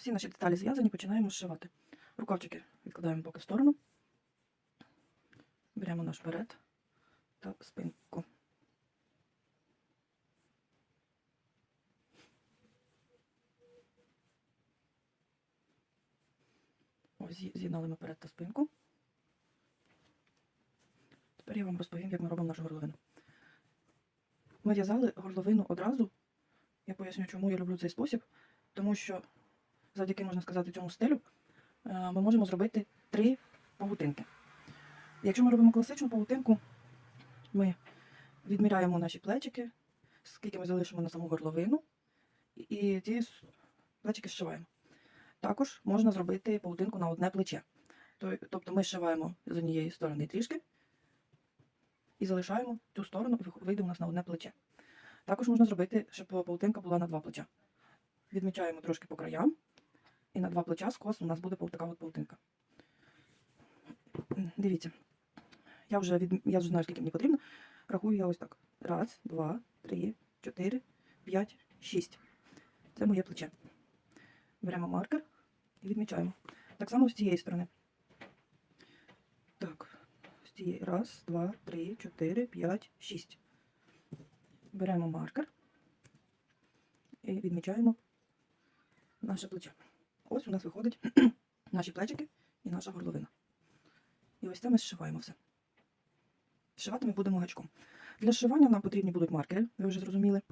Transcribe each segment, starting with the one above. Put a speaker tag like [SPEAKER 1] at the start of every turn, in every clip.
[SPEAKER 1] Всі наші деталі зв'язані, починаємо зшивати. Рукавчики відкладаємо поки в сторону. Беремо наш берет та спинку. Ось з'єднали ми перед та спинку. Тепер я вам розповім, як ми робимо нашу горловину. Ми в'язали горловину одразу. Я поясню, чому я люблю цей спосіб. Тому що завдяки, можна сказати, цьому стилю е, ми можемо зробити три павутинки. Якщо ми робимо класичну павутинку, ми відміряємо наші плечики, скільки ми залишимо на саму горловину, і- ці плечики зшиваємо. Також можна зробити павутинку на одне плече. Тобто ми зшиваємо з однієї сторони трішки і залишаємо цю сторону, і вийде у нас на одне плече. Також можна зробити, щоб павутинка була на два плеча. Відмічаємо трошки по краям, на два плеча скос у нас буде така от павутинка. М, Дивіться, я вже, від... я вже знаю, скільки мені потрібно. Рахую я ось так. Раз, два, три, чотири, п'ять, шість. Це моє плече. Беремо маркер і відмічаємо. Так само з цієї сторони. Так, з цієї. Раз, два, три, чотири, п'ять, шість. Беремо маркер і відмічаємо наше плече. Ось у нас виходить наші плечики і наша горловина. І ось це ми зшиваємо все. Зшивати ми будемо гачком. Для зшивання нам потрібні будуть маркери, ви вже зрозуміли,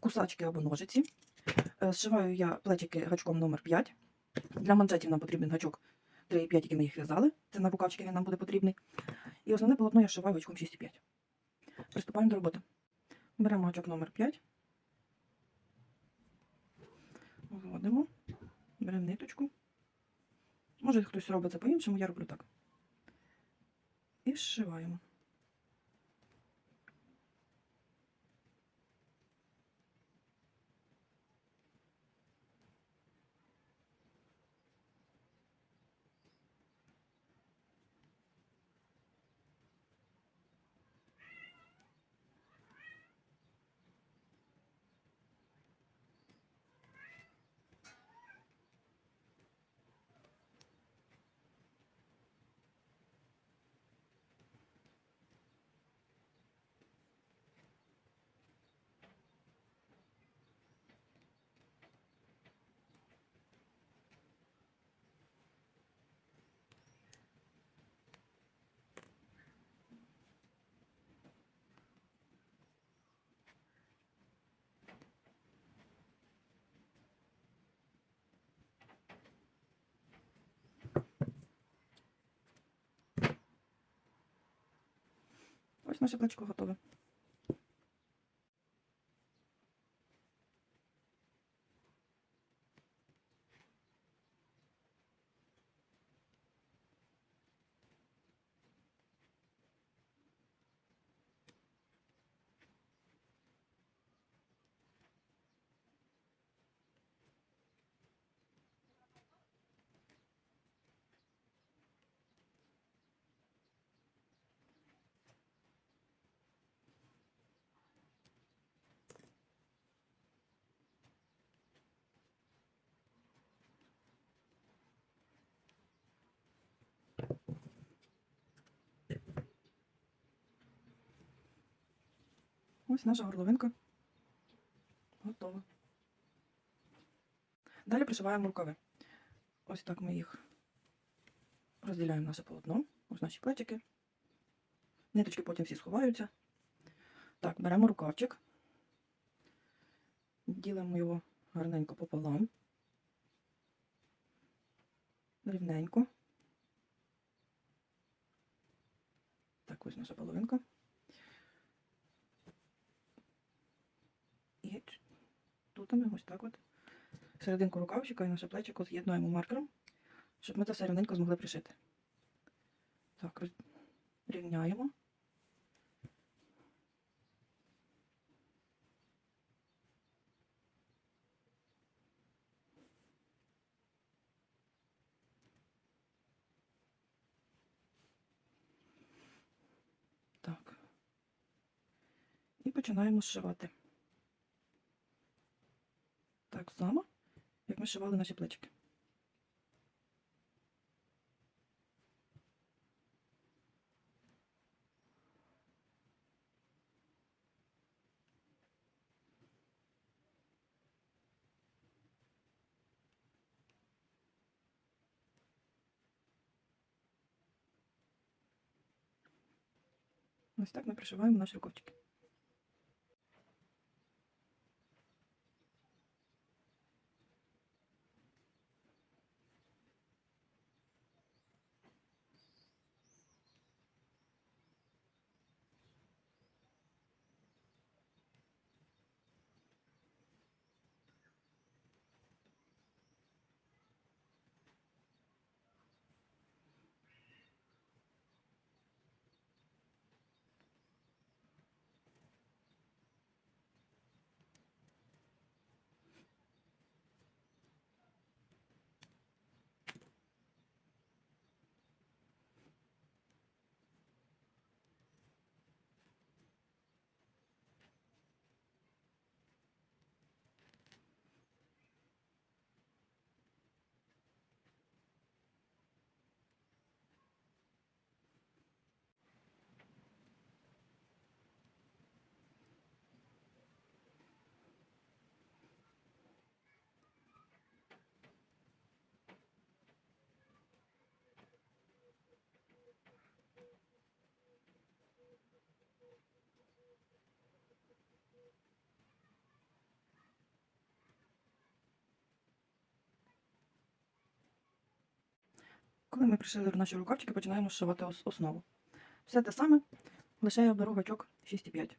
[SPEAKER 1] кусачки або ножиці. Е, Зшиваю я плечики гачком номер 5. Для манжетів нам потрібен гачок 3,5, який ми їх в'язали. Це на рукавчики він нам буде потрібний. І основне полотно я зшиваю гачком 6,5. Приступаємо до роботи. Беремо гачок номер 5. Вводимо. Беремо ниточку. Може хтось робить це по-іншому, я роблю так. І зшиваємо. Ось наше плечко готове. Ось наша горловинка. Готова. Далі пришиваємо рукави. Ось так ми їх розділяємо наше полотно. Ось наші плечики. Ниточки потім всі сховаються. Так, беремо рукавчик. Ділимо його гарненько пополам. Рівненько. Так, ось наша половинка. І тут ось так от серединку рукавчика і наше плечико з'єднуємо маркером, щоб ми це все рівненько змогли пришити. Так, рівняємо. Так. І починаємо зшивати так само, як ми шивали наші плечики. Ось так ми пришиваємо наші рукавчики. Коли ми пришили наші рукавчики, починаємо зшивати основу. Все те саме, лише я беру гачок 6,5.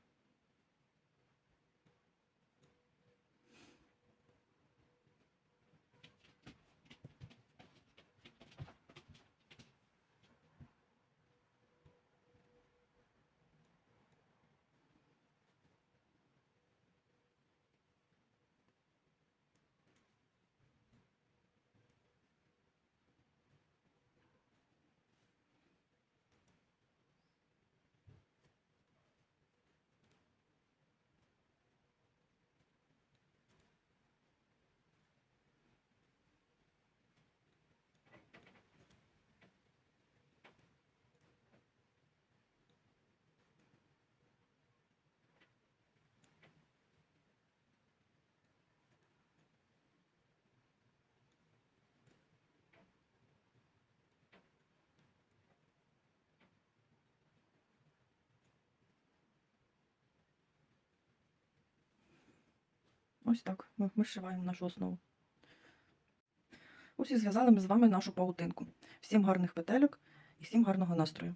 [SPEAKER 1] Ось так. Ми, зшиваємо нашу основу. Ось і зв'язали ми з вами нашу паутинку. Всім гарних петельок і всім гарного настрою.